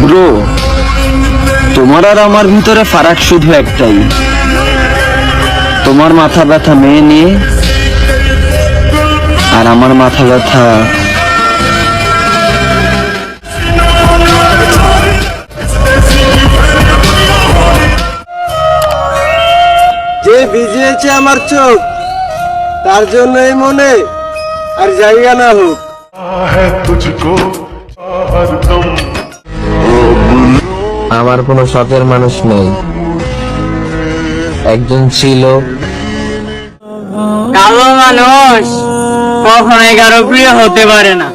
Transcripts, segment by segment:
Bro তোমার আর আমার ভিতরে ফারাক শুধু একটাই তোমার মাথা ব্যথা মেয়ে নিয়ে আর আমার মাথা ব্যথা যে ভিজিয়েছে আমার চোখ তার জন্য এই মনে আর জায়গা না হোক है तुझको हरदम আমার কোনো শখের মানুষ নেই। একজন ছিল। কালো মানুষ কখনোই কারও প্রিয় হতে পারে না।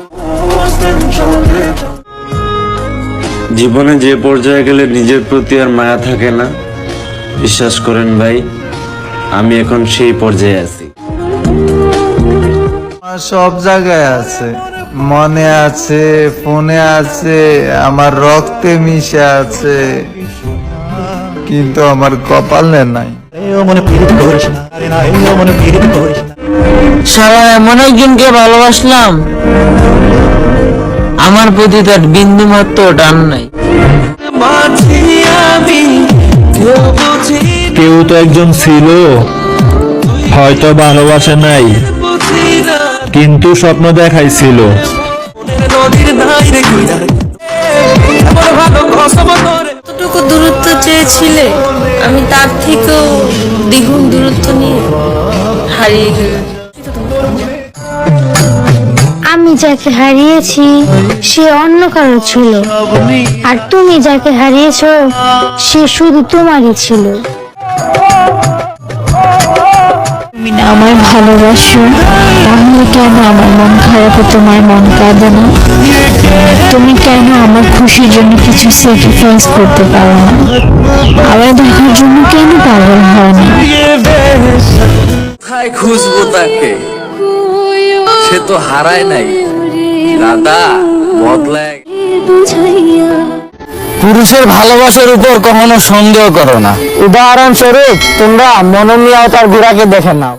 জীবনে যে পর্যায়ে গেলে নিজের প্রতি আর মায়া থাকে না। বিশ্বাস করেন ভাই আমি এখন সেই পর্যায়ে আছি। সব জায়গায় আছে। মনে আছে ফোনে আছে আমার রক্তে মিশে আছে কিন্তু আমার কপালে নাই। সারা এমন একজনকে ভালোবাসলাম আমার প্রতি তার বিন্দু মাত্র টান নাই। কেউ তো একজন ছিল হয়তো ভালোবাসা নাই। কিন্তু স্বপ্ন দেখাইছিল। কতটুকু দূরত্ব চেয়েছিলে আমি তার থেকেও দ্বিগুণ দূরত্ব নিয়ে হারিয়ে গেলাম। আমি যাকে হারিয়েছি সে অন্য কারও ছিল। আর তুমি যাকে হারিয়েছ সে শুধু তোমারই ছিল। আমায় ভালোবাসো। তাহলে কেন আমার মন খারাপে তোমার মন কাঁদে না? তুমি কেন আমার খুশির জন্য কিছু স্যাক্রিফাইস করতে পারো না? আবার দেখার জন্য কেন পাগল হয় না? কোথায় খুঁজবো তাকে? সে তো হারায় নাই। দাদা বদলায়। পুরুষের ভালোবাসার উপর কখনো সন্দেহ করো না। উদাহরণস্বরূপ তোমরা মনোমিয়া তার গুড়াকে দেখে নাও।